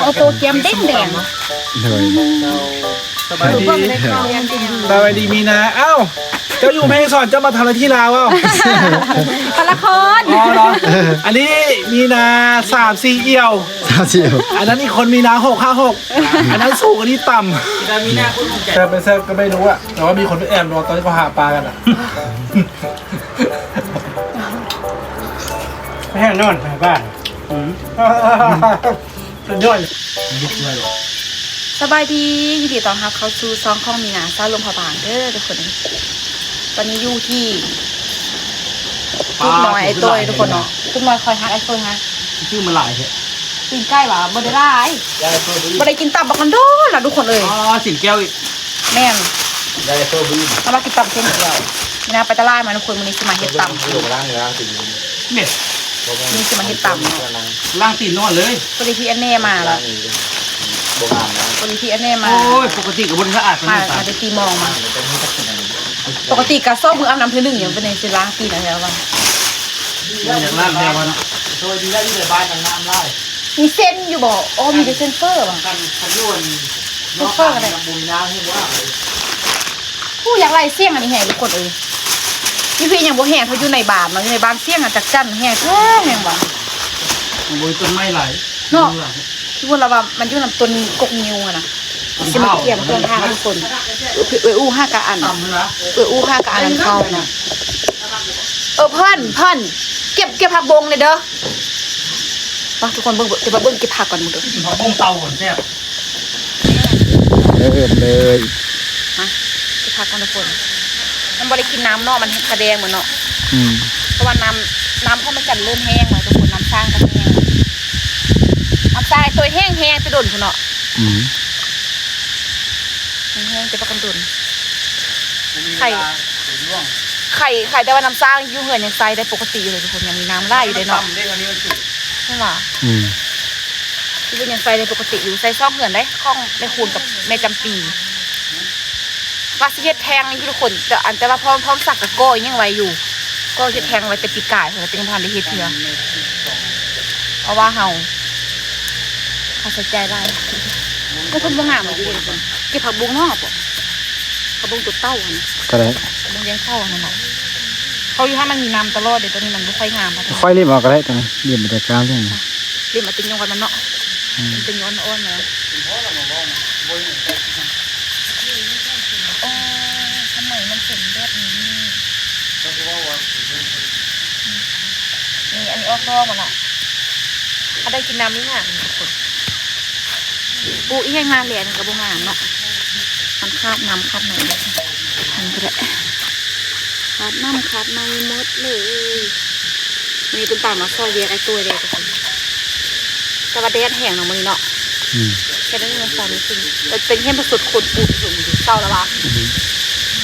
เอาตัวเกียมเด้งแดงเลยสบายดีเบิ่งได้เข้ายังจริงสบายดีมีนาเอ้าเจ้าอยู่แม่ฮ่องสอนเจ้ามาทำอะไรที่ลาวเอ้าๆพละครอ๋อเหรออันนี้มีนาสามสี่เอี่ยวสาวเชียวอันนั้นอีกคนมีนาหกห้าหกอันนั้นสูงอันนี้ต่ดามีหน้าคุณภูมิใจำแต่เป็นแซ่บก็ไม่รู้อะแต่ว่ามีคนไปแอบรอตอนที่เขาหาปลากันอะไม่ให้นอนไปบ้าน สุดยอดสบายดียินดีต้อนรับเข้าสู่ซองข้องมีนาซาลมพบางเด้อทุกคนตอนนี้อยู่ที่ลูกน้อยไอ้ตัวทุกคนเนาะลูกน้อยคอยฮักไอ้ตัวฮะชื่อมันหลายเหรอกินใกล้ว่ะบ่ได้ร้ายบ่ได้กินตับบักกันโดนล่ะทุกคนเอ้ยอ๋อสินแก้วอีกแม่นได้เพิ่มบีเอามากินตับเส้นเดียวมีนาไปตลาดมาทุกคนมื้อนี้สิมาเฮ็ดตับเม็ดนี่สิ มาเฮ็ดตับเนาะล่างตีนนอนเลยพอดีพี่อันเน่มาแล้วพอดีพี่อันเน่มาโอ้ย ปกติกับบนสะอาดขมานาดมานั้นจะตีมองมาปกติกะซ่อมมืออาบน้ำเทื่อหนึงอย่างเป็นในสิล้างตีนอะไรแล้ววะอย่างล่างแนวมันโดยดีได้ที่ในบ้านทางน้ำไล่มีเส้นอยู่บ่อ๋อมีแต่เส้นเฟอร์ว่ะกันขันยวนเส้นเฟอร์อะไรบุญน้ำให้ว่าผู้อยากไล่เสี่ยงอันนี้แห้งทุกคนเอ้ย นี่พี่ยังบ่แห้งเขาอยู่ในบ้านเนาะอยู่ในบ้านเสี่ยงอะจักจันแห้งแท้แห้งว่ะบุญต้นไม้ไหลที่พูดแล้วว่ามันอยู่ลำต้นกกนิ้วอะนะสิมาเกี่ยมเครื่องทางทุกคนเออเอออู้ห้ากะอันต่ำนะเอออู้ห้ากะอันนั้นเข้านะเออเพิ่นเพิ่นเก็บเก็บผักบงเลยเด้อไปทุกคนเบิ่งเดี๋ยวมาเบิ่งเก็บผักก่อนมึงเด้อกินหอมบงเตาก่อนแซ่บเริ่มเลยมาเก็บผักก่อนทุกคน มันบ่ได้กินน้ำเนาะมันกระแดงเหมือนเนาะอืมเพราะว่าน้ำน้ำเพราะมันจันเริ่มแห้งมาทุกคนน้ำสร้างก็แห้งน้ำทรายตัวแห้งแห้งจะโดนพุ่นเนาะอืมแห้งจะประกันโดน ไข่ไข่ไข่แต่ว่าน้ำสร้างอยู่เหือนยังใส่ได้ปกติอยู่เลยทุกคนยังมีน้ำไหลอยู่เลยเนาะต่ำได้วันนี้มันสุกใช่ป่ะอืมที่เป็นยังใส่ได้ปกติอยู่ใส่ซ่องเหือนได้ข้องได้คูณกับแม่จำปี ว่าสิเฮ็ดแทงนี่คือทุกคนแต่อันแต่ว่าพร้อมพร้อมสักกับโก้ยังไว้อยู่ก็เฮ็ดแทงไว้แต่ปีกายเลยเป็นพันได้เฮ็ดเถื่อเพราะว่าเฮาเขาใส่ใจได้ก็คนบ่งามมาอยู่เลยทุกคนเก็บผักบุ้งนอกป่ะผักบุ้งตัวเต้าอะนะก็ได้ผักบุ้งเลี้ยงเข้าอะนั่นแหละเขาอยู่ถ้ามันมีน้ำตลอดเดี๋ยวตอนนี้มันไม่ค่อยงามค่ะค่อยรีบออกก็ได้ตรงนี้เรียนบรรยากาศเรื่องนี้เรียนมาตึงยงกันมันเนาะมันตึงย้อนอ้อนเนาะโอ้ทำไมมันเป็นแบบนี้ นี่อันนี้ออกรอบมันอะถ้าได้กินน้ำนี่งามทุกคนปูอีกอย่างงานเหรียญกับโบงานเนาะมันคาดน้ำคาดไหนเลยทันก็ได้คาดน้ำคาดไม่หมดเลยวันนี้ตุ้มตามมาซอยเรียกไอ้ตัวเลยทุกคนแต่ว่าแดดแห้งเนาะมื้อนี้เนาะอืมแค่ได้เงินสามจริงแต่เป็นแค่ประสุดคนปูสูงเศร้าแล้ววะ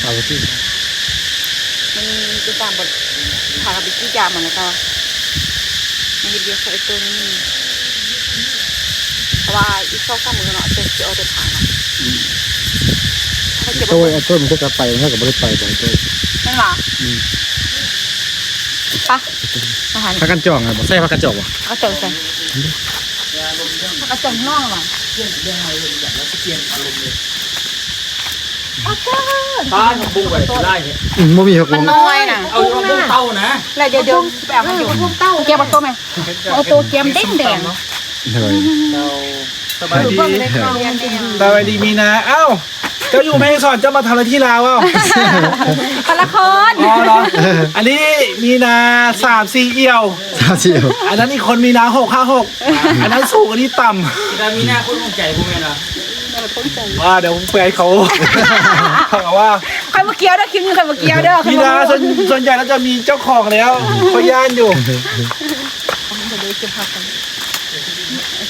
เอาไปที่ มันจะตามบทพากับบิ๊กกี้ยามันแล้วก็มันเบียร์ใส่ตัวนี้เพราะว่าอีกสองสามมือเนาะจะจะเอาแต่ทางเนาะถ้าเก็บตัวไอ้ตัวมันก็จะไปมันก็ไม่ได้ไปบ่อยตัวนั่นหรออืมปะพักกันจ่องไงบ่ใส่พักกันจ่องบ่ก็เจอใส่ก็เจอน่องหรอเอาเจ้า บ้านของบุ้งไว้ไล่เนี่ยอืมบ่มีหกมันโมงน้อยนะเอาหอมบงเตานะแล้วเดี๋ยวเดี๋ยวแบบมันอยู่เต้าเกียบตัวไหมเอาตัวเกียมเด้งแดงเลยสบายดีเบิ่งได้เข้ายังดีสบายดีมีนาเอ้าเจ้าอยู่แม่ฮ่องสอนเจ้ามาทำอะไรที่ลาวเอ้าพละครอ๋อเหรออันนี้มีนาสามสี่เอี่ยว สาวเชียวอันนั้นอีกคนมีนาหกห้าหกอันนั้นสูงอันนี้ต่ดามีหน้าคุณภูมิใจภูมิใจนะำว่าเดี๋ยวผมเปให้เขาเขาว่าใครมาเกี้ยวเด้อคลิปนี้ใครมาเกี้ยวเด้อมีนาส่วนส่วนใหญ่แล้วจะมีเจ้าของแล้วเขาย่านอยู่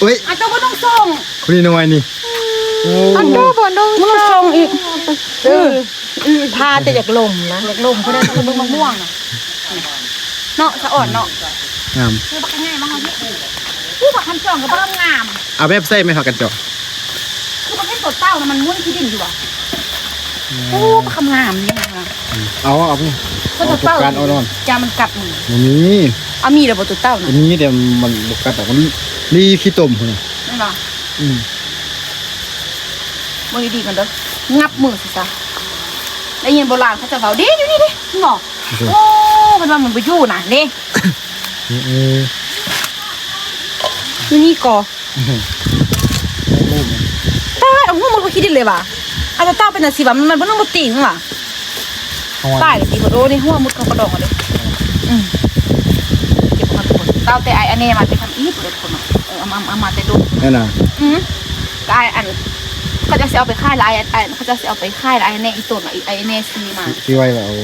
เฮ้ยอันตัวบ่ต้องส่งคนนี้น้อยนี่โอ้อันตัวบ่ต้องมันต้องส่งอีกเออพาแต่อยากลมนะอยากลมเพราะได้ต้องเบิ่งมะม่วงน่ะเนาะสะอ่อนเนาะงามคือบักง่ายมากพี่ผู้บักคันจ่องก็บ่งามเอาแบบใส่ไหมพักกันจ่องคือประเภท ตัวเต้านะมันม้วนขี้ดินอยู่อะโอ้บักคำงามนี่นะเอาเอาไปก็ตัวเต้าการเอานอนจามันกัดมือบ่มีเอามีดเอาบ่ตัวเต้าอันะนนี้เดี๋ยวมันบกกัดแต่มันรีขี้ต้มพุ่นน่ะนั่นหรออืมมือดีกันเด้องับมือสิซะได้ยินโบราณเขาจะเฝ้าด้อยู่นี่ด้หงอโอ้มันว่ามันไปอยู่น่ะเด้เอออยู่นี่ก่อ เอาหัวมันเลยว่ะอาจจะเต้าเป็นอาชีพว่ามันมันบ่ต้องบ่ตีข้างหลังเอาไว้ตายเลยตีบโดนี่หัวมุดเขากระดองอะเด้อืมเก็บมาทุกคนเต้าแต่ไออันนี้มาไปทำอีกเลยทุกคนเออเอามาเอามาแต่ดูนั่นน่ะอืมก็ไออันเขาจะสิเอาไปค่ายละไอไอเขาจะสิเอาไปค่ายละไอ้แน่อีตัวน่ะไอ้แน่ซีมาที่ไว้แล้วเอา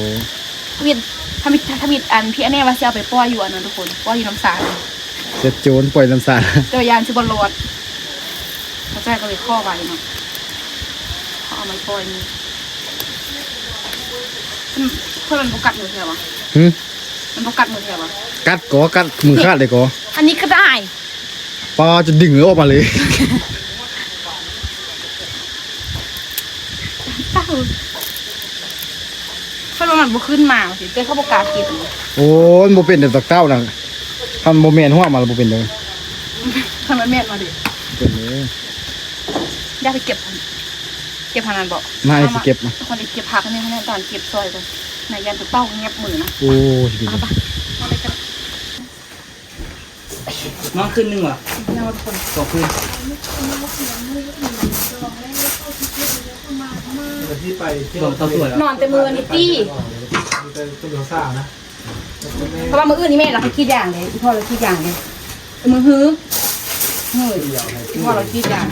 ทวิตทวิตทวิตอันพี่อันนี้ว่าสิเอาไปปล่อยอยู่อันนั้นทุกคนปล่อยอยู่น้ำสารเจ็ดโจรปล่อยลำสาดเจอยานชิบอลอดเขาใจก็เลยข้อไว้เนาะ มาปล่อยนี่มันเพื่อนมันบกัดมือเทียวะหึมันบกัดมือเทียวะกัดก่อกัดมือขาดเลยก่ออันนี้ก็ได้ปลาจะดึงออกมาเลยตั้งเพื่อนว่ามันบุขึ้นมาสิเจ้าเขาบอกกล้ากินโอ้ยบ่เป็นแต่ตักเต้าน่ะทำบ่แม่นหัวมาแล้วบ่เป็นเลยทำไมแม่นมาดิเป็นเลยได้ไปเก็บเก็บพนันบอกมาให้สิเก็บมาคนที่เก็บผักอันนี้เขาเนี่ยตอนเก็บซอยไปนายยันตัวเต้าเงียบมือนะโอ้ยดีเอาไปเอาไปกันน้องขึ้นหนึ่งว่ะเอาทุกคนต่อขึ้นเดี๋ยวที่ไปที่ต่อต่อสวยแล้วนอนแต่มือนี่ตี้เป็นตัวสาวนะเพราะว่ามืออื่นนี่แม่เราคิดอย่างเลยพ่อเราคิดอย่างเลยแต่มือฮื้อเฮ้ยพ่อเราคิดอย่าง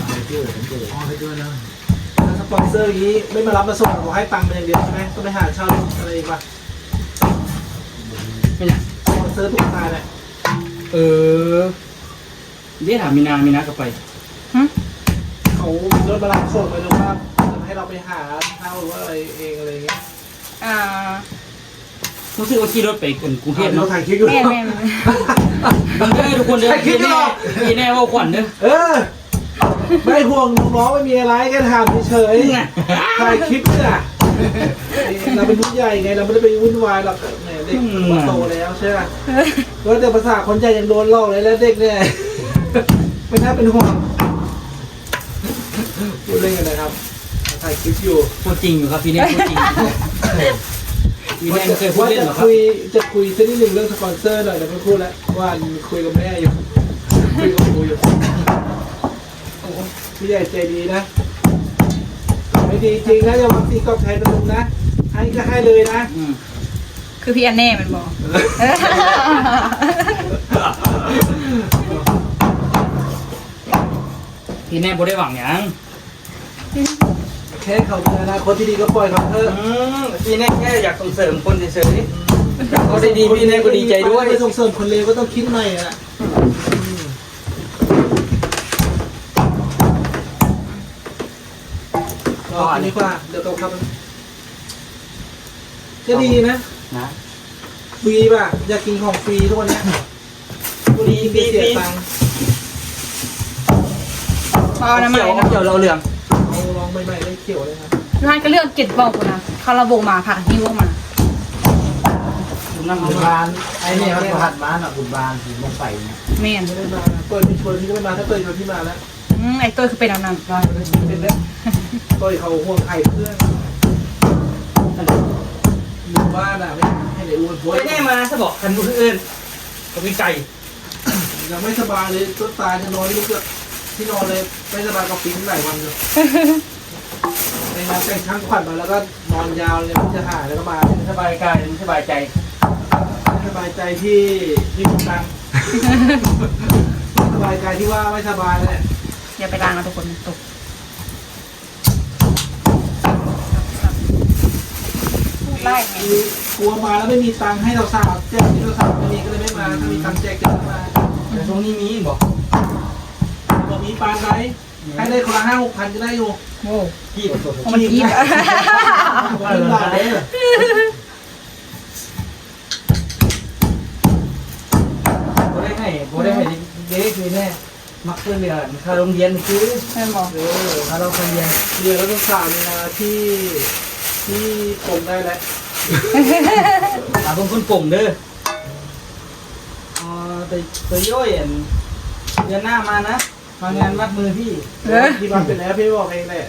ปอนเซอร์อย่างนี้ไม่มารับมาส่งขอให้ตังค์เป็นอย่างเดียวใช่ไหมต้องไปหาเช่าอะไรอีกปะไม่ใช่สปอนเซอร์ถูกตายเลยเออเดี๋ยวถามมีนามีนาก็ไปหึเขารถมารับส่งไปหรือว่าจะให้เราไปหาเช่าหรือว่าอะไรเองอะไรอย่างเงี้ยอ่ารู้สึกว่าขี่รถไปกรุงเทพเราเนาะถ่ายคลิปอยู่แม่แม่แม่เด้อทุกคนเด้อถ่ายคลิปอยู่หรอมีแน่ว่าขวัญเด้อ เออ ไม่ห่วงน้องๆไม่มีอะไรแค่ถามเฉยๆถ่ายคลิปเนี่ยเราเป็นผู้ใหญ่ไงเราไม่ได้ไปวุ่นวายหรอกเนี่ยเด็กมันโตแล้วใช่ไหมว่าแต่ภาษาคนใหญ่ยังโดนหลอกเลยแล้วเด็กเนี่ยไม่น่าเป็นห่วงพูดเล่นกันนะครับถ่ายคลิปอยู่พูดจริงอยู่ครับพี่แน่พูดจริงพี่แน่ไม่เคยพูดว่าเล่นจะหรอกครับคุยจะคุยสักนิดหนึ่งเรื่องสปอนเซอร์หน่อยแต่ไม่พูดแล้วว่าคุยกับแม่อยู่คุยกับครูอยู่ ผู้ใหญ่ใจดีนะ ไม่ดีจริงนะอย่าหวังตีกอบแทนตรงนะ ให้ก็ให้เลยนะอืมคือพี่อันแน่มันบอกพี่แน่บ่ได้หวังหยังแค่เขาเป็นอนาคตที่ดีก็ปล่อยเขาเถอะอืมพี่แน่แค่อยากส่งเสริมคนเฉยๆเขาได้ดีพี่แน่ก็ดีใจด้วยไม่ส่งเสริมคนเลวก็ต้องคิดใหม่อะ รออันนี้กว่า เดี๋ยวต้องครับจะดีนะนะฟรีป่ะ อยากกินของฟรีทุกวันเนี้ยทุกวันนี้กินเสียตังค์เอาน้ำมันเขียวเนาะเขียวเราเหลืองเอาลองใหม่ๆเลยเขียวเลยครับร้านก็เลือกเจ็ดบอกคนนะคาราโบมาผักฮิ้วมาดูน้ำบุมันญบานไอ้เนี่ยมันผ่านบ้านอะบุญบานถึงลงไปเนี่ยแม่นไม่ได้มาเปิดมีชวนที่ก็ไม่มาถ้าเปิดชวนที่มาแล้วอืมไอ้ตัวคือเป็นอันนั้นร้อยเป็นแล้ว ต้อยเขาห่วงไข่เพื่อนหมู่บ้านอะไม่ให้ไหนอ้วนพ้นไม่แน่มาถ้าบอกคันผู้อื่นก็มีไก่ยังไม่สบายเลยต้นตายจะนอนนี่ก็ที่นอนเลยไม่สบายกับปีนหลายวันเลยในงานแต่งช่างขวัญมาแล้วก็นอนยาวเลยเพิ่งจะหายแล้วก็มาสบายกายสบายใจสบายใจที่ที่คุณตังค์สบายใจที่ว่าไม่สบายเลยอย่าไปล้างนะทุกคนตก ไล่ไงกลัวมาแล้วไม่มีตังค์ให้เราสาวแจกที่เราสาวไม่มีก็เลยไม่มาถ้ามีตังค์แจกจะมาแต่ช่วงนี้มีบอกบอกมีปานไหนให้ได้คนละห้าหกพันก็ได้อยู่โอ้พี่เอามันกีบอะบอกเป็นบาทเลยบ่ได้ให้บ่ได้ให้เด็กคือแน่มักเพื่อนเรียนค่าโรงเรียนคือแม่นบอกเออค่าเราเรียนเรียนแล้วต้องสาวเวลาที่ ที่กรมได้แล้วหาคนคนกลมเด้ออ๋อแต่ตัวย่อยอันเดือนหน้ามานะทมางานวัดมือพี่เออพี่บัตรไปแล้วพี่บอกเองแหละ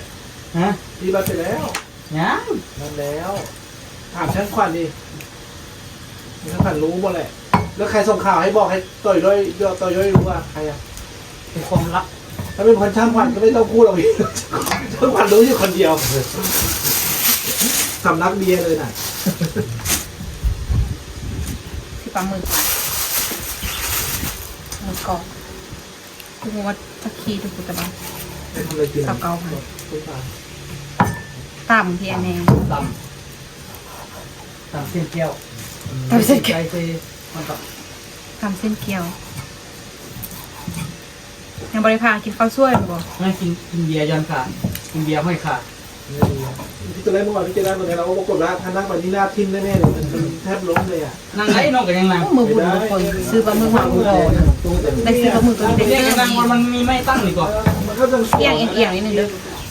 ฮะพี่บัตรไปแล้วยังนั่นแล้วถามช่างขวัญดิช่างขวัญรู้หมดแหละแล้วใครส่งข่าวให้บอกให้ต่อยด้วยต่อยด้วยรู้ว่าใครอะเป็นความลับถ้าเป็นคนช่างขวัญก็ไม่ต้องพูดหรอกพี่ช่างขวัญรู้อยู่คนเดียว สำนักเบียร์เลยน่ะที่ปลาหมึกค่ะหมึกกรอบกูว่าตะคีทุกคนตะบันไปทำอะไรกินเกาเกาค่ะทุกทางตามที่อันนี้ตำตำเส้นเกี๊ยวตามเส้นเกี๊ยวไก่เซมันต่อตามเส้นเกี๊ยวยังบริพากินข้าวช่วยมั้งบ่ไม่กินกินเบียร์ยันขาดกินเบียร์ไม่ขาด พี่จะได้เมื่อวานพี่จะได้วันนี้เราก็ปรากฏว่าถ้านั่งแบบนี้หน้าทิ่มแน่ๆเลยมันแทบล้มเลยอะนั่งไหนน้องก็ยังนั่งมือบุญทุกคนซื้อปลาหมึกมาบุญรอได้ซื้อปลาหมึกตัวนี้เรียกได้นั่งมันมันมีไม่ตั้งดีกว่ามันก็ต้องเอียงเอียงเอียงนิดนึงเด้อ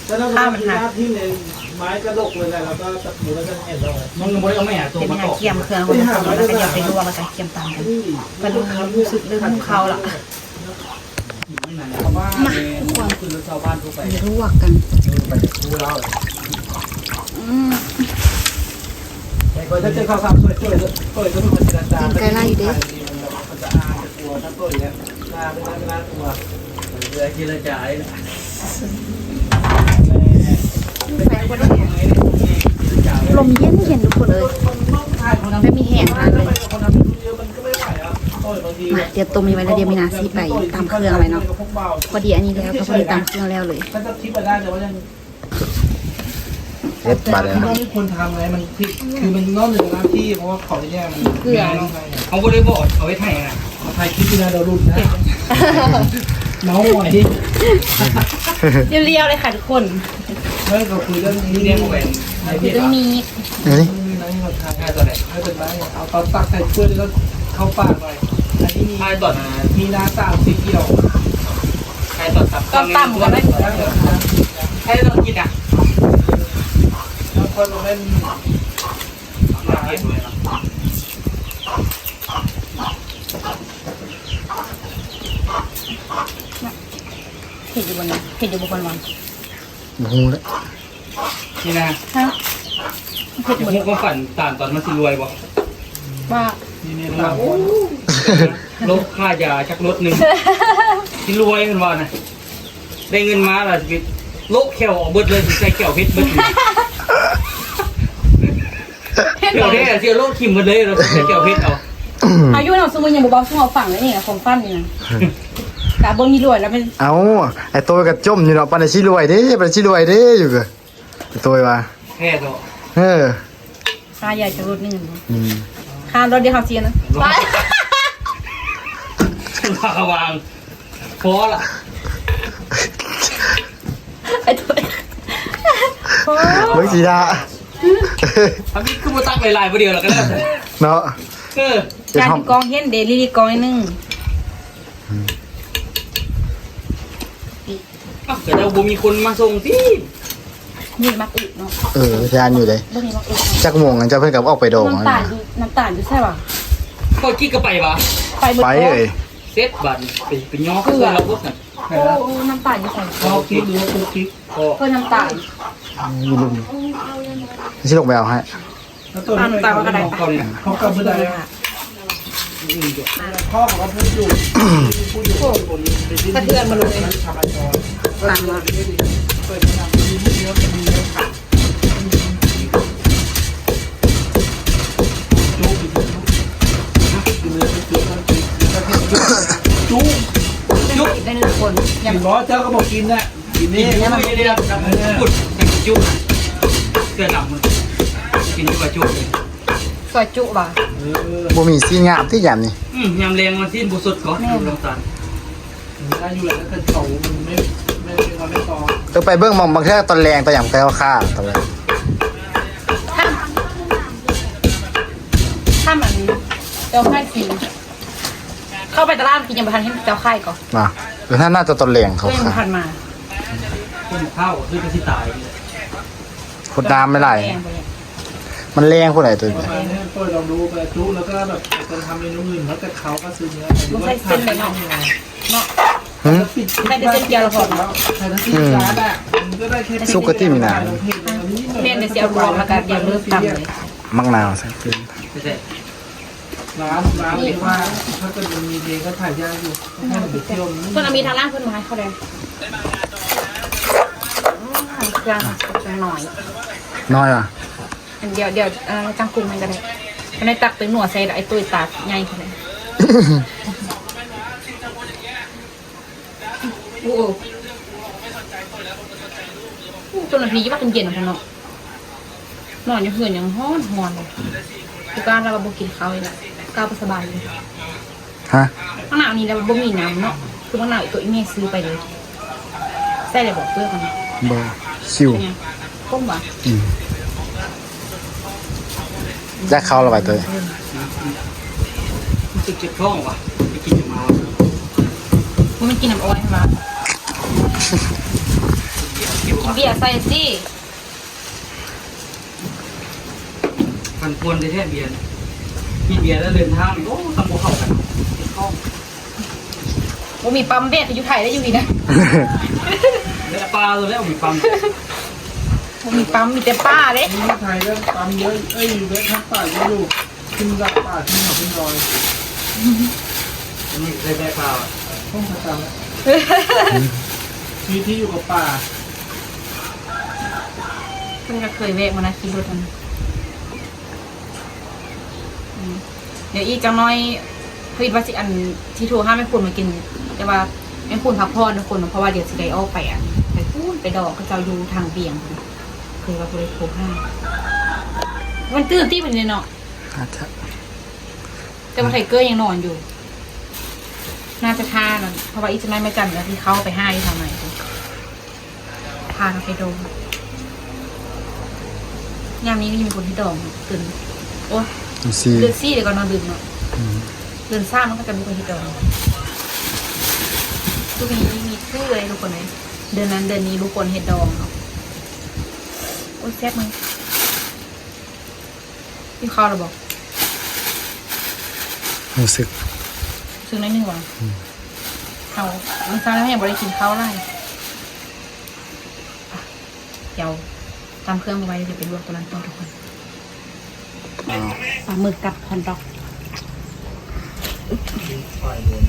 แล้วถ้าข้าวมันหักหน้าทิ่มเลยไม้กระดกเลยนะแล้วก็ตะปูแล้วก็เห็นเรามันก็บ่ได้เอาแม่ตัวเดี๋ยวมามีตนาอกเกียมเครื่องคนละคนแล้วก็เดี๋ยวไปรวมแล้วก็เกียมตามกันนี่มันรู้สึกเริ่มของเขาละไม่นา นชาวบ้านทุกคนคือชาวบ้านทั่วไปไปรวกกันดูเราอืมถ้าเจอข่าวสารช่วยช่วยช่วยก็เป็นคนจรจากินไก่ไล่อยู่ดิมันจะอาจะกลัวถ้าตัวอย่างเงี้ยน่าไม่น่าไม่น่ากลัวเรือกินละจ่ายลมเย็นเย็นทุกคนเลยไม่มีแห้งร้านเลย มาเดี๋ยวตัวมีไว้แล้วเดี๋ยวมีนาซีไปตามเครื่องอะไรเนาะพอดีอันนี้แล้วก็พอดีตามเครื่องแล้วเลยถ้าจะทิปไปได้แต่ว่ายังเฮ็ดบาดเลยมันไม่ควรทำไงมันผิดคือมันนอกเหนือหน้าที่เพราะว่าเขาเนี่ยมันเกลือเขาก็ได้บอกเอาไว้ไทยนะไทยคิดที่นาเรารุ่นนะเมาหน่อยเรียวๆเลยค่ะทุกคนไม่เราคุยเรื่องนี้เรีเนี่ยยกว่าเป็นไอ้คือเพี้ยต้องมีนี่มีอะไรมาทานไอ้ตัวไหนไม่เป็นไรเอาตอนตักใส่ถ้วยแล้ว เข้าปากหน่อย อันนี้มีไอ้ตัวไหนมีน้ำตาลสีเขียวไอ้ตัวตับต้มต่ำกันไหมไอ้ต้องกินอะแล้วคนมาเล่นมาเก็บไว้นะผิดอยู่บนนั้นผิดอยู่บนคนวันบ่ฮู้แล้วนี่นะฮะผิดเดี๋ยวบนพวกก็ฝันต่างตอนมันสิรวยบ่ว่า นี่นี่เราบลบค่ายาชักรถหนึ่งสิรวยกันว่านะได้เงินมาละสิโลกแขวออกเบิดเลยสิใส่แขวเพชรเบิดอยู่แขวแท้เสียโลกขิมเบิดเลยเราใส่แขวเพชรเอาอายุเราสมมุติยังบ่เบาช่งเอาฝั่งเลยนี่ของฟันนี่นะกาบนมีรวยแล้วมันเอ้าไอ้ตัวก็จมอยู่เนาะปานได้สิรวยเด้ปานได้สิรวยเด้อยู่ก็ไอ้ตัวว่าแค่ตัวเออค่าใหญ่จะลดนิดนึงอืม ค่ารถเดียวเขาเสียนะลาวางพอละไอ้ตัวเบิ่งสิดาทำนี่คือมาตักหลายๆประเดียวแล้วก็แล้วเนาะเออเป็นจานห้องที่กองเห็นเดลี่กองนิดนึงเอ้าเกิดเราบ่มีคนมาส่งที่ นี่มักอึเนาะเออทานอยู่เลยบ่มีมักอึจักโมงกันจะเพิ่นก็ออกไปดองน้ำตาลอยู่น้ำตาลอยู่ใช่ป่ะก็กี้ก็ไปวะไปเบิดไปโต๊ะเอ้ยเซตบัตรไปไปย่อเพื่อเราพวกนั้นโอ้โอ้น้ำตาลอยู่ใส่เขาคิดหรือว่ากูคิดก็เพิ่มน้ำตาลอยู่ลุมสิลงไปเอาให้แล้วตัวน้ำตาลก็ได้ของเขาเนี่ยเขากลับมาได้พ่อของเขาพูดอยู่พูดอยู่บนสะเทือนมาเลยชาบจรต่างมาเปิดมา ดีไม่เยอะดีเยอะค่ะจุ๊บจุ๊บเลยจุ๊บจุ๊บยุบได้หนึ่งคนกินบอเจ้าก็บอกกินน่ะกินนี่นี่ไม่ได้รับกุดยังจุบเสื้อดำมันกินจุบจุบเลยซอยจุบ่ะเออบ่มีซีนงามที่ยามนี่อืมยำแรงมันสิ้นบุสุดก่อนดูลงตาลถ้าอยู่แล้วถ้าเขามันไม่ไม่ไม่ไม่ตอ เออไปเบิ่งมองบางเทื่อตอนแรงตอนหยังแก็เอาค่าตอนแรงถ้ามันเจ้าค่ายสีเข้าไปตลาดกินยังประทันให้เจ้าค่ายก่อนมาเออถ้าน่าจะตอนแรงเขาก็ยังค่าประทันมาคนข้าวคือจะสิตายคนน้ำไม่ไหลแพงปเลยมันแรงผู้ใดตัวประนี้มาณนี้เปิดลองดูไปจุแล้วก็แบบจะทำเมนูอื่นแล้วแต่เขาก็ซื้อเนื้อมันใส่เส้นเลยเนาะเนาะ หืมปิดได้แต่เส้นเดียวเราพอแล้วใครจะซื้อร้านอะมันก็ได้แค่สุกติมีนาแม่นเดี๋ยวสิเอารวมแล้วก็เดี๋ยวเริ่มตำเลยมักนาวใส่ขึ้นไม่ใช่ร้านร้านเองว่าถ้าเกิดมันมีเพลงก็ถ่ายยากอยู่ต้องให้มันไปเที่ยวมันเพื่อนเอามีทางล่างเพื่อนมาให้เขาเลยอืมเครื่องเครื่องหน่อย น้อยอะอันเดียวเดี๋ยวเอ่อจังกรุงมันก็ได้อันนี้ตักเป็นหนวดใส่ไอ้ตุ้ยตาใหญ่เขาเลย โอ้โหจนนาทีว่าเป็นเย็นของเนาะนอนอยู่เหือนยังฮ้อนหอนเลยทุกการเราก็บ่กินข้าวเลยละก้าวไปสบายเลยฮะข้างหน้านี้เราบ่มีน้ำเนาะคือข้างหน้าอีกตัวอีเมซื้อไปเลยใส่เลยบอกเพื่อนกันเบอร์ชิวเป็นไงก้มวะอืมแยกเข้าและไปเตยรู้สึกเจ็บท้องว่ะไปกินจะมามันไม่กินน้ำอ้อยใช่ไหมกิน เบียร์ใส่สิพันควรได้แท้เบียร์มีเบียร์แล้วเดินทางโอ้ตำบวเข้ากันเจ็บท้องว่ามีปั๊มเบียร์อยู่ไทยได้อยู่ดีนะแล้วปลาตัวแล้วมีปั๊มว่ามีปั๊มมีแต่ป้าเด้ นี่ไทยก็ตามเยอะเอ้ยเยอะทั้งป่าเยอะอยู่ขึ้นจากป่าขึ้นเขาขึ้นดอยอันนี้ได้ได้ปลาอะต้องประจำแล้ว มีที่อยู่กับป่า เพิ่งก็เคยแวะมานะคิดรถมันอืมเดี๋ยวอีกจังน้อยเฮ้ยว่าสิอันที่โทรห้ามแม่คุณมากิน แต่ว่าแม่คุณพักผ่อนทุกคนเพราะว่าเดี๋ยวสิได้ออกไปอะไปพูดไปดอกก็จะอยู่ทางเบี่ยงเคยว่าคุณได้โทรห้ามมันตื่นที่เป็นเนี่ยเนาะ อาจจะแต่ว่าไทเกอร์ยังนอนอยู่ น่าจะท่านั่นเพราะว่าอีจะไม่มาจันแล้วที่เขาไปห้าที่ทำไม พาเราไปดมยามนี้ก็ยังมีคนที่ดองตื่นโอ้ยดูซีเดือนซี่เดี๋ยวก่อนนอนดื่มเนาะอืมเดือนซ่ามันก็จะมีคนที่ดองทุกนี้มีชื่อเลยทุกคนเลยเดือนนั้นเดือนนี้ทุกคนเห็ดดองเนาะโอ้ยแซ่บมั้ยพี่เขาเราบอกรู้สึกซื้อน้อยหนึ่งว่ะเขามันซ่าแล้วแม่บอกได้กินข้าวไรอะ เดี๋ยวตามเครื่องมาไว้เดี๋ยวไปลวกตัวนั้นต่อทุกคนอ้าวปลาหมึกกับคอนดอก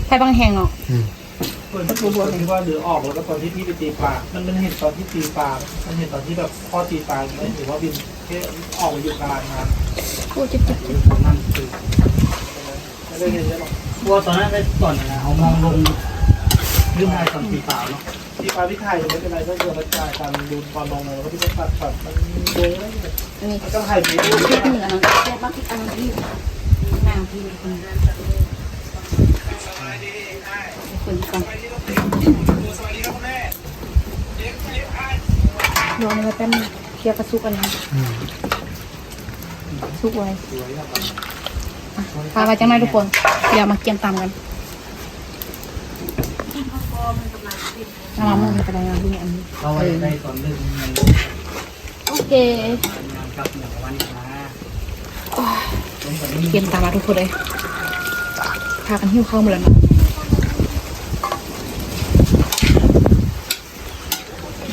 ใช่บางแหงเนาะอืมส่วนที่ผมบอกที่ว่าเหลือออกแล้วก็ตอนที่พี่ไปตีปลา มันมันเห็นตอนที่ตีปลา มันเห็นตอนที่แบบพ่อตีปลาไหมหรือว่าบินแค่ออกมาอยู่กลางน้ำโอ้จิ๊บจิ๊บจิ๊บนั่นคือไม่ได้เห็นใช่หรอกวัวตอนนั้นได้ตอนนั้นนะเอามองลงลืมหายตอนตีเปล่าเนาะ ตีปลาพี่ไทยไม่เป็นไรก็เกิดมาจ่ายตามดูตอนลงเลยแล้วก็พี่ก็ตัดตัดมันโดนแล้วเนี่ยอันนี้มันก็ถ่ายไปดูที่หนึ่งอันนั้นแซ่บมากที่อันนั้นที่นางพี่คนนี้คนก่อนรอมาแป๊บนึงเคลียร์กระซุกอันนี้ซุกไว้พาไปจังไหนทุกคนเดี๋ยวมาเกียมตามกัน น้ำมันเป็นอะไรนะพี่เนี่ยอันนี้เราไว้ได้ตอนเรื่องมันโอเคงานกับหนึ่งวันมาเตรียมตามมาทุกคนเลยพากันหิ้วข้าวหมดแล้วเนาะ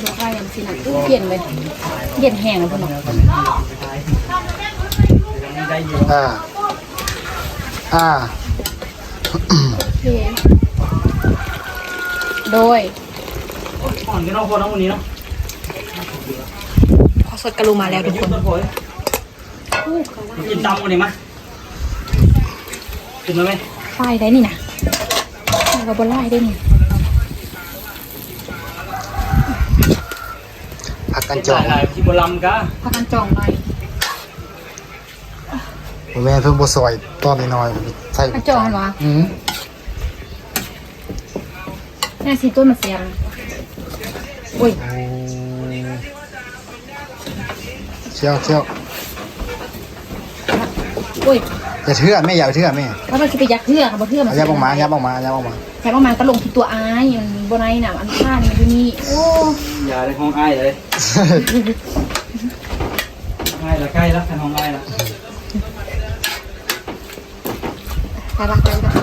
บอกว่าอย่างสินะตู้เย็นเลยเย็นแห้งแล้วพ่อเนาะยังได้อยู่อ่า อ่า โอเค โดย อ่อนกันเนาะพอทั้งวันนี้เนาะพอสดกระลูมาแล้วทุกคนโอ้ยกินตำวันนี้มั้ยกินมาไหมไฟได้นี่นะแล้วก็บนไล่ได้นี่พักกันจองหลายๆที่บลัมกะพากันจองหน่อยบ่แม่นเพิ่งบ่ซอยตอนน้อยๆใส่พาจองเหรออืมแม่ซีต้นมาเสียงโอ้ยโอ้เชี่ยวเชี่ยวโอ้ยอย่าเทื่อแม่อย่าเทื่อแม่แล้วมันจะไปยักเทือกค่ะบ่เทือกมันเอายับออกมายับออกมายับออกมาแถมว่ามันก็ลงที่ตัวอ้ายมันบนไอ้น่ะอันข้านี่มันอยู่นี่โอ้อย่าในห้องไอ้เลยไอ้ละใกล้แล้วแค่ห้องไอ้ละตายรักเลยนะ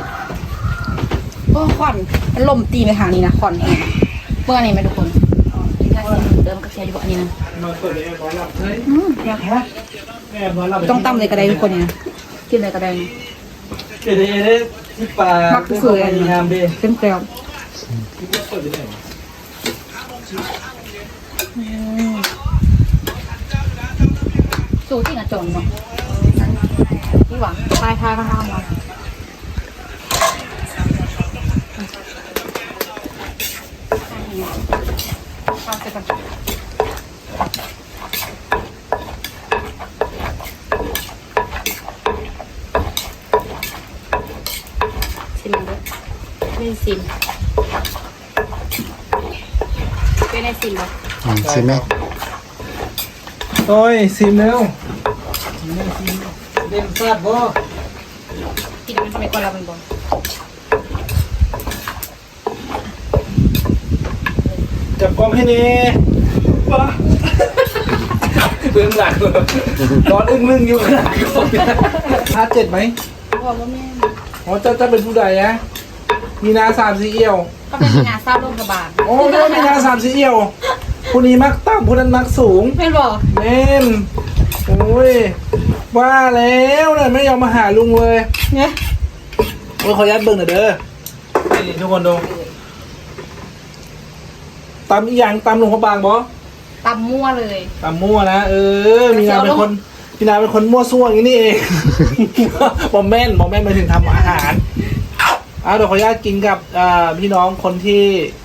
โอ้ควันมันลมตีไปทางนี้นะควันเองเมื่อนี้ไหมทุกคน น่ากินเดิมกระเทียมดีกว่าอันนี้นะมาเปิดแอร์ร้อนหลับเฮ้ยอืมอยากแฮะแอร์ร้อนหลับต้องตำเลยก็ได้ทุกคนเนี่ยนะกินเลยก็ได้นะเดี๋ยวเดี๋ยวเดี๋ยวที่ปลามักสวยอันนี้งามดิเต็มแก้วเปิดไปไหนวะสูตรที่น่ะจนเนาะนี่หวังทายทายข้างๆมา เอาไปก่อนชิมมันด้วยไม่ได้ชิมเป็นไอซิมเหรออืมสิแม่โอ้ยซิมแล้วเล่นแซ่บบ่กินมันทำไมก่อนเราเป็นบ อลจับกล้องให้เน่ว้าเบื้องหลังร้อนอึ้งลึงอยู่ขนาดกล้องเนี่ยพาร์ทเจ็ดไหมบอกว่าแม่อ๋อเจ้าเจ้าเป็นผู้ใดอะมีนาสามสีเอี่ยว ก็เป็นงานทราบโรงพยาบาลโอ้เจ้ามีนาสามสีเอี่ยวผู้นี้มักต่ำผู้นั้นมักสูงไม่บอกเม่นโอ้ยว่าแล้วเนี่ยไม่ยอมมาหาลุงเลยเนี่ยโอ้ยขอยัดเบิ่งหน่อยเด้อนี่ทุกคนดู ตำอีหยังตำหลวงพระบางบอตำมั่วเลย ตำมั่วนะเออ มีนาเป็นคนมีนาเป็นคนมั่วซั่วอย่างนี้นี่เอง บอมแม่นบอมแม่นไปถึงทำอาหารเอาเดี๋ยวขออนุญาตกินกับอ่าพี่น้องคนที่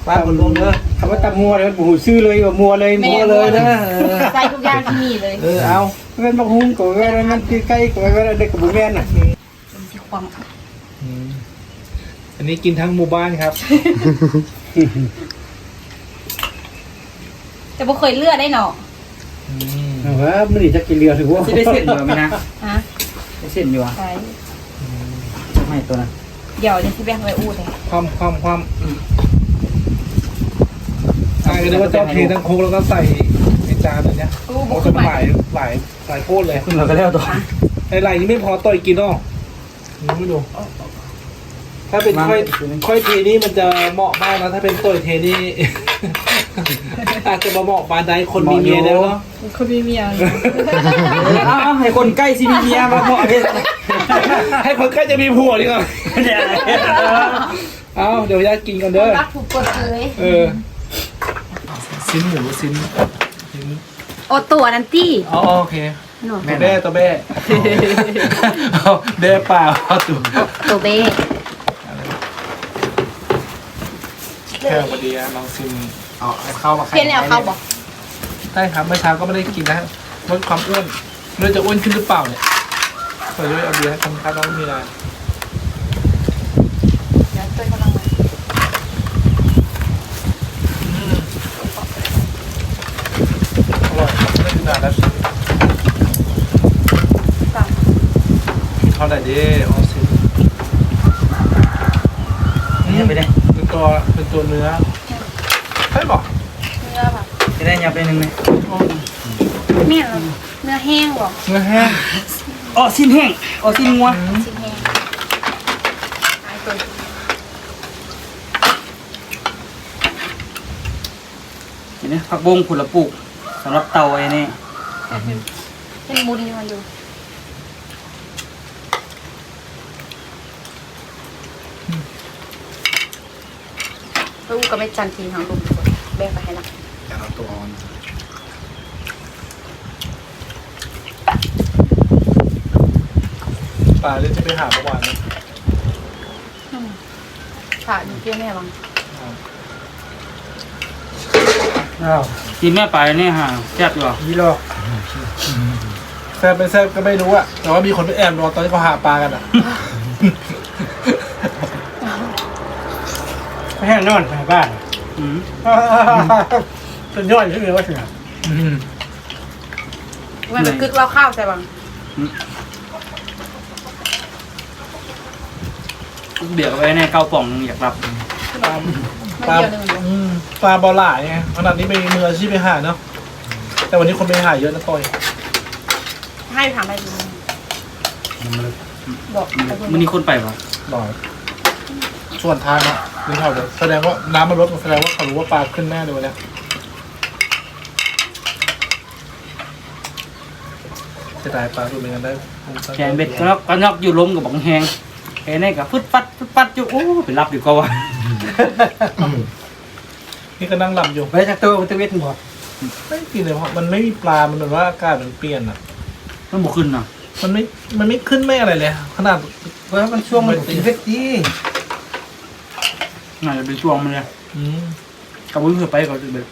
บ้านคนลุงเด้อคำว่าตำมัวเลยบูซื้อเลยว่ามัวเลยมั่วเลยนะเออใส่ทุกอย่างที่มีเลย เออเอาเป็นบักฮุ้งก็ว่ามันคือใกล้ก็ว่าเด็กกับบุแม่นน่ะเป็นที่ความอืมอันนี้กินทั้งหมู่บ้านครับ แต่บ่เคยเลือกได้เนาะเอาว่ามันนี่จะกินเรือถือว่าจะได้เส้นอยู่ไหมนะฮะได้เส้นอยู่อะใช่ไม่ตัวนั้นเดี๋ยวนี่ที่แบงค์ไว้อู้เลยความความความใช่ก็นึกว่าเจ้าเททั้งโคกแล้วก็ใส่ในจานเลยเนี่ยอู้โอ้บ่จะขึ้นหมา ลายหลายหลายโคตรเลยขึ้นมาก็แล้วตัว ไอ้ไหลนี่ไม่พอต่อยกินอ้อนี่ไม่ดูถ้าเป็นค่อยค่อยเทนี่มันจะเหมาะมากนะถ้าเป็นต่อยเทนี่ อาจจะมาเหมาะปานใดคนมีเมียแล้วเนาะคนมีเมียเอาเอาให้คนใกล้ซีมีเมียมาเหมาะเลยให้คนใกล้จะมีผัวดีกว่าเอาเดี๋ยวญาติกินกันเด้อรักถูกกดเลยเออซินหมูซินซินโอตัวนั่นตี้อ๋อโอเคหนูตัวแบ้ตัวแบ้เอาแบ้เปล่าเอาตัวตัวเบ้แค่พอดีอะลองซิม เอาเข้ามาเพี้ยนแนวเขาบอกได้ครับเมื่อเช้าก็ไม่ได้กินนะลดความอ้วนไม่รู้จะอ้วนขึ้นหรือเปล่าเนี่ยขอด้วยเอาเบียร์ให้ทำครับน้องมีอะไรเดี๋ยวช่วยกำลังมาอร่อยไม่ได้นานแล้วซื้อสั่งเท่าไหร่ดีออซิมนี่ไปได้เป็นตัวเป็นตัวเนื้อ ใช่บอกเนื้อแบบจะได้ยับไปหนึ่งไหมเมียเราเนื้อแห้งบอกเนื้อแห้งอ๋อสิ้นแห้งอ๋อสิ้นงัวชิ้นแห้งหายตัวเห็นไหมผักบงผุละปลูกสำหรับเตาไอ้นี่เป็นมุนอยู่มันอยู่ ล้วกูก็ไม่จันทีทางลุงทุกคนแบ่งไปให้ละจะเอาตัวอ่อนป่าเลยจะไปหาเมื่อวานนะค่ะดูเปรี้ยวแม่บ้างอ้าวกินแม่ไปเนี่ยฮะแซ่บอยู่อะยี่หรอกแซบเป็นแซบก็ไม่รู้อะแต่ว่ามีคนไปแอบรอตอนที่เขาหาปลากันอะ แห้งนอนไปบ้านอืมจนย่อยขึ้นเลยว่าเสืออืมมันเป็นกึกเราข้าวใช่บ้างเดี๋ยวเอาไว้ในเกาป่องอยากรับปลามันปลาเดียวหนึ่งอยู่อืมปลาบอลหลายไงขนาดนี้เป็นมืออาชีพไปหาเนาะแต่วันนี้คนไปหาเยอะนะต่อยให้ถามไปดูบอกไปดูมันนี่คนไปปะบ่อยคส่วนทางเนาะ นี่เขาเดี๋ยวแสดงว่าน้ำมันลดแสดงว่าเขารู้ว่าปลาขึ้นแน่เลยวันเนี้ยจะได้ปลาตัวเหมือนกันได้แขนเบ็ดก็นอกก็นอกอยู่ล้มกับบังแหงแขนนี่กับฟึดฟัดฟึดฟัดอยู่โอ้ไปรับอยู่ก็ว่านี่ก็นั่งลำอยู่ไปจากตัวมันจะเวทบ่ไม่กินเลยเพราะมันไม่มีปลา มันเหมือนว่าอากาศมันเปลี่ยนอะ มันบ่ขึ้นน่ะ มันไม่ มันไม่ขึ้นไม่อะไรเลย ขนาดเพราะมันช่วงมันกินเวทดี น่าจะเป็นช่วงมันเลยอืมกับมือเพื่อไปก็จะแบบ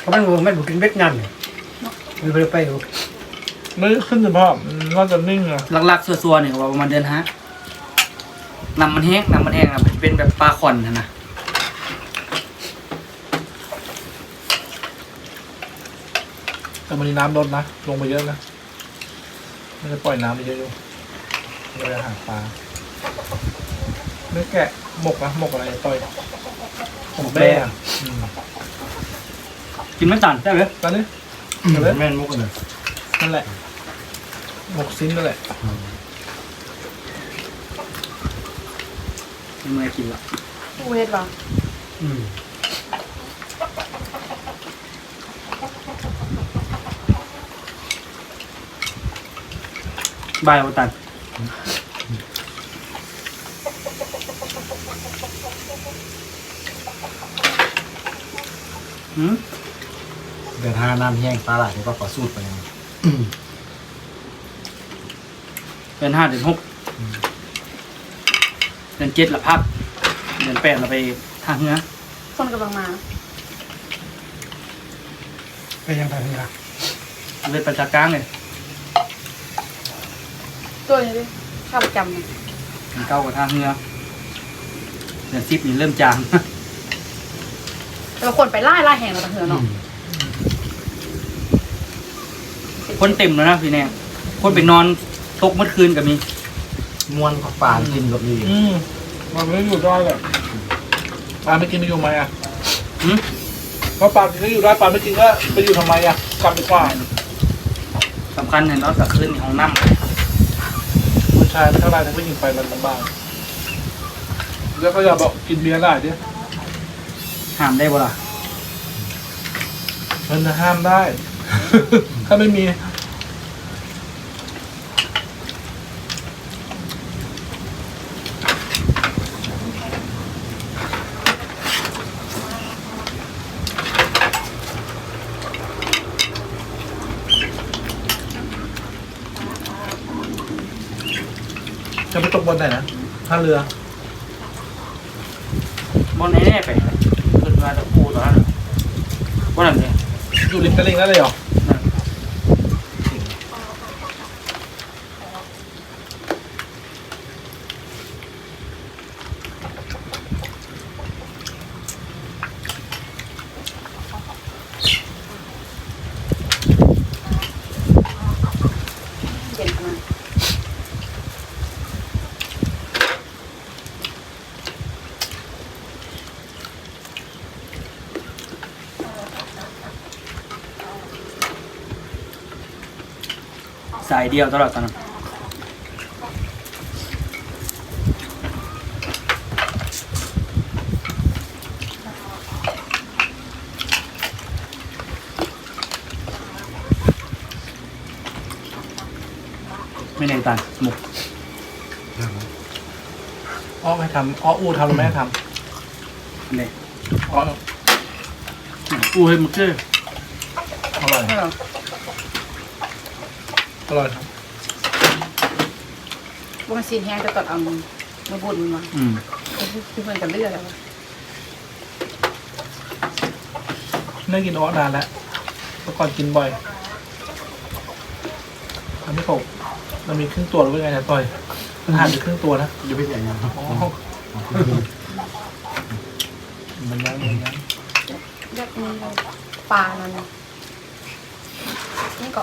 เพราะมันมันบ่กินเวทงานเนี่ยมันไปไปอยู่ไม่ขึ้นเฉพาะมันน่าจะนิ่งอะหลักๆซัวๆเนี่ยก็ว่าประมาณเดือนฮะนำมันแห้งนำมันแห้งนะเป็นแบบปลาขอนนะนะแต่มันมีน้ำลดนะ ลงไปเยอะนะมันจะปล่อยน้ำไปเยอะอยู่เราจะหาปลาเนื้อแกะ หมกอะหมกอะไรต่อยหมกแบ้อะอืมกินไม่ตันได้ไหมตอนนี้เดี๋ยวเลยแม่นมุกกันเลยนั่นแหละหมกซิ้นนั่นแหละกินเมื่อกินละผู้เฮ็ดว่าอืมบายเอาตัน หืมเดือนห้าน้ำแห้งปลาไหลนี่ก็ขอสูตรไปยังเดือนห้าเดือนหกเดือนเจ็ดละพักเดือนแปดเราไปทางเหนือคนกำลังมาไปยังทางนี้ล่ะเลยไปจากกลางเลยตัวนี้ดิข้าประจำนะเดือนเก้ากับทางเหนือเดือนสิบนี่เริ่มจาง แต่ว่าคนไปไล่ไล่แหงเราตะเหือเนาะคนเต็มแล้วนะพี่แน่คนไปนอนตกเมื่อคืนกับมีม้วนกับปลากินกับดีอืมมันไม่อยู่ได้เลยปลาไม่กินไปอยู่ไหมอะหืมเพราะปลากินก็อยู่ได้ปลาไม่กินก็ไปอยู่ทำไมอะกลับดีกว่าสำคัญเห็นเราแต่คืนในห้องน้ผู้ชายไม่เท่าไรแต่ผู้หญิงไปมันลำบากแล้วก็อย่าบอกกินเบียร์ได้ดิำ ห้ามได้บ่ล่ะมันจะห้ามได้ ถ้าไม่มี จะไปตกบนไหนนะท่าเรือ บอลแน่ๆไปขึ้นมาตะปูตอนนั้น ว่านั่นเนี่ยอยู่ริมตลิ่งนั่นเลยเหรอายเดียวตลอดตอนนั้นไม่ในตันหมกอ้อไม่ทำอ้ออูทำหรือแม่ทเนี่ยำอ้อกูให้มึงเจ้ออร่อย เออ อร่อยครับว่ามันซีนแห้งจะตอดเอามาบุญมันมาอืมคือเหมือนกันเลือดแล้ววะไม่กินอ้อนานแล้วเมื่อก่อนกินบ่อยอันนี้ผมมันมีครึ่งตัวหรือว่าไงนะต่อยมันหั่นไปครึ่งตัวนะจะไปอย่างนี้อ๋อมันยังมันยังเลือดนี่เลยปลานั่นน่ะนี่ก็